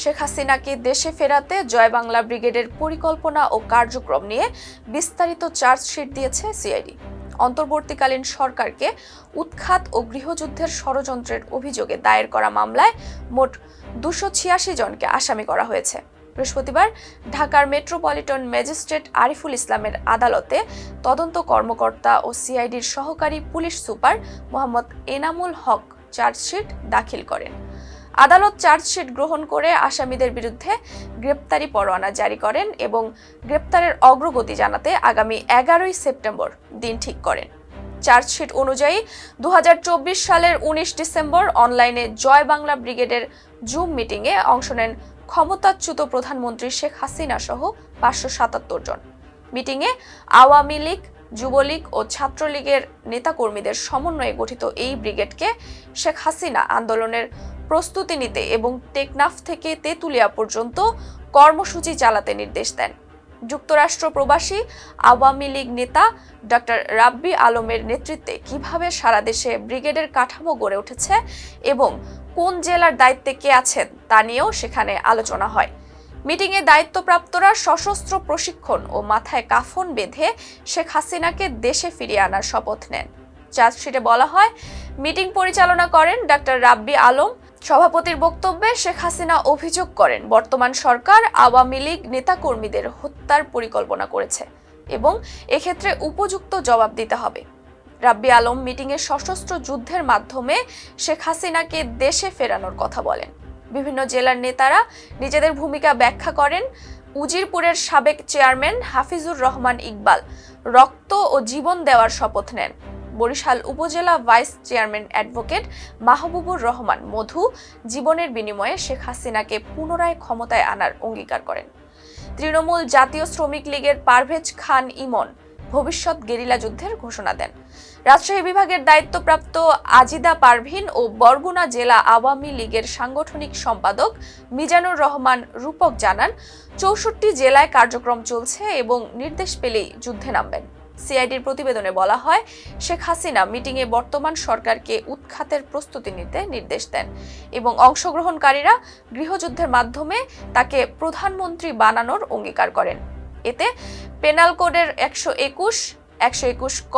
শেখ হাসিনাকে দেশে ফেরাতে জয় বাংলা ব্রিগেডের পরিকল্পনা ও কার্যক্রম নিয়ে বিস্তারিত চার্জশিট দিয়েছে সিআইডি। অন্তর্বর্তীকালীন সরকারকে উৎখাত ও গৃহযুদ্ধের ষড়যন্ত্রের অভিযোগে দায়ের করা মামলায় মোট দুশো ছিয়াশি জনকে আসামি করা হয়েছে। বৃহস্পতিবার ঢাকার মেট্রোপলিটন ম্যাজিস্ট্রেট আরিফুল ইসলামের আদালতে তদন্ত কর্মকর্তা ও সিআইডির সহকারী police super Mohammad Enamul Haque chargesheet দাখিল করেন। আদালত চার্জশিট গ্রহণ করে আসামিদের বিরুদ্ধে গ্রেপ্তারি পরোয়ানা জারি করেন এবং গ্রেপ্তারের অগ্রগতি জানাতে আগামী এগারোই সেপ্টেম্বর দিন ঠিক করেন। চার্জশিট অনুযায়ী দু হাজার চব্বিশ সালের উনিশ ডিসেম্বর অনলাইনে জয় বাংলা ব্রিগেডের জুম মিটিংয়ে অংশ নেন ক্ষমতাচ্যুত প্রধানমন্ত্রী শেখ হাসিনা সহ পাঁচশো সাতাত্তর জন। মিটিংয়ে আওয়ামী লীগ, যুবলীগ ও ছাত্রলীগের নেতাকর্মীদের সমন্বয়ে গঠিত এই ব্রিগেডকে শেখ হাসিনা আন্দোলনের প্রস্তুতি নিতে এবং টেকনাফ থেকে তেঁতুলিয়া পর্যন্ত কর্মসূচি চালাতে নির্দেশ দেন। যুক্তরাষ্ট্র প্রবাসী, আওয়ামী লীগ নেতা ডক্টর রাব্বি আলমের নেতৃত্বে কীভাবে সারা দেশে ব্রিগেডের কাঠামো গড়ে উঠেছে এবং কোন জেলার দায়িত্বে কে আছেন তা নিয়েও সেখানে আলোচনা হয়। মিটিংয়ে দায়িত্বপ্রাপ্তরা সশস্ত্র প্রশিক্ষণ ও মাথায় কাফন বেঁধে শেখ হাসিনাকে দেশে ফিরিয়ে আনার শপথ নেন। চার্জশিটে বলা হয়, মিটিং পরিচালনা করেন ডক্টর রাব্বি আলম সভাপতির বক্তব্যে শেখ হাসিনা অভিযোগ করেন, বর্তমান সরকার আওয়ামী লীগ নেতাকর্মীদের হত্যার পরিকল্পনা করেছে এবং এক্ষেত্রে উপযুক্ত জবাব দিতে হবে। রাব্বি আলম মিটিংয়ে সশস্ত্র যুদ্ধের মাধ্যমে শেখ হাসিনাকে দেশে ফেরানোর কথা বলেন। বিভিন্ন জেলার নেতারা নিজেদের ভূমিকা ব্যাখ্যা করেন। উজিরপুরের সাবেক চেয়ারম্যান হাফিজুর রহমান ইকবাল রক্ত ও জীবন দেওয়ার শপথ নেন। Barishal upazila vice chairman advocate Mahbubur Rahman Madhu জীবনের বিনিময়ে শেখ হাসিনাকে পুনরায় ক্ষমতায় আনার অঙ্গীকার করেন। তৃণমূল জাতীয় শ্রমিক লীগের পারভেজ খান ইমন ভবিষ্যৎ গেরিলা যুদ্ধের ঘোষণা দেন। রাজশাহী বিভাগের দায়িত্বপ্রাপ্ত আজিদা পারভিন ও বরগুনা জেলা আওয়ামী লীগের সাংগঠনিক সম্পাদক মিজানুর রহমান রূপক জানান, চৌষট্টি জেলায় কার্যক্রম চলছে এবং নির্দেশ পেলেই যুদ্ধে নামবেন। সিআইডির প্রতিবেদনে বলা হয়, শেখ হাসিনা মিটিংয়ে বর্তমান সরকারকে উৎখাতের প্রস্তুতি নিতে নির্দেশ দেন এবং অংশগ্রহণকারীরা গৃহযুদ্ধের মাধ্যমে তাকে প্রধানমন্ত্রী বানানোর অঙ্গীকার করেন। এতে পেনাল কোডের একশো একুশ একশো একুশ ক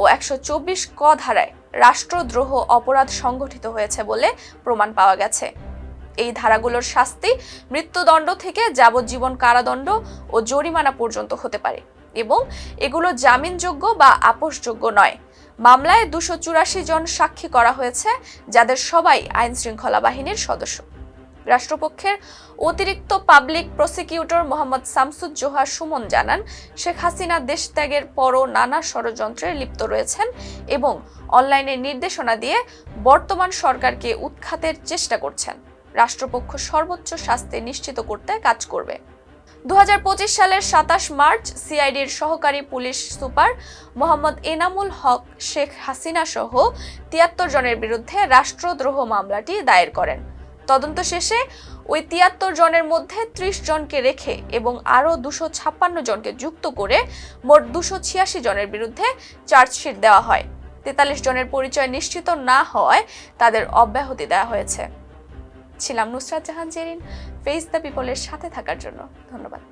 ও একশো চব্বিশ ক ধারায় রাষ্ট্রদ্রোহ অপরাধ সংগঠিত হয়েছে বলে প্রমাণ পাওয়া গেছে। এই ধারাগুলোর শাস্তি মৃত্যুদণ্ড থেকে যাবজ্জীবন কারাদণ্ড ও জরিমানা পর্যন্ত হতে পারে। এবং এগুলো জামিনযোগ্য বা আপোষযোগ্য নয়। মামলায় দুশো চুরাশি জন সাক্ষী করা হয়েছে, যাদের সবাই আইন শৃঙ্খলা বাহিনীর সদস্য। রাষ্ট্রপক্ষের অতিরিক্ত পাবলিক প্রসিকিউটর মোহাম্মদ শামসুজ্জোহা সুমন জানান, শেখ হাসিনা দেশ ত্যাগের পরও নানা ষড়যন্ত্রে লিপ্ত রয়েছেন এবং অনলাইনে নির্দেশনা দিয়ে বর্তমান সরকারকে উৎখাতের চেষ্টা করছেন। রাষ্ট্রপক্ষ সর্বোচ্চ শাস্তি নিশ্চিত করতে কাজ করবে। দু হাজার পঁচিশ সালের সাতাশ মার্চ সিআইডির সহকারী পুলিশ সুপার মোহাম্মদ এনামুল হক, শেখ হাসিনা সহ তিয়াত্তর জনের বিরুদ্ধে রাষ্ট্রদ্রোহ মামলাটি দায়ের করেন। তদন্ত শেষে ওই তিয়াত্তর জনের মধ্যে ত্রিশ জনকে রেখে এবং আরও দুশো ছাপ্পান্ন জনকে যুক্ত করে মোট দুশো ছিয়াশি জনের বিরুদ্ধে চার্জশিট দেওয়া হয়। তেতাল্লিশ জনের পরিচয় নিশ্চিত না হওয়ায় তাদের অব্যাহতি দেওয়া হয়েছে। ছিলাম নুসরাত জাহান, জেরিন ফেস দ্য পিপলের সাথে থাকার জন্য। ধন্যবাদ।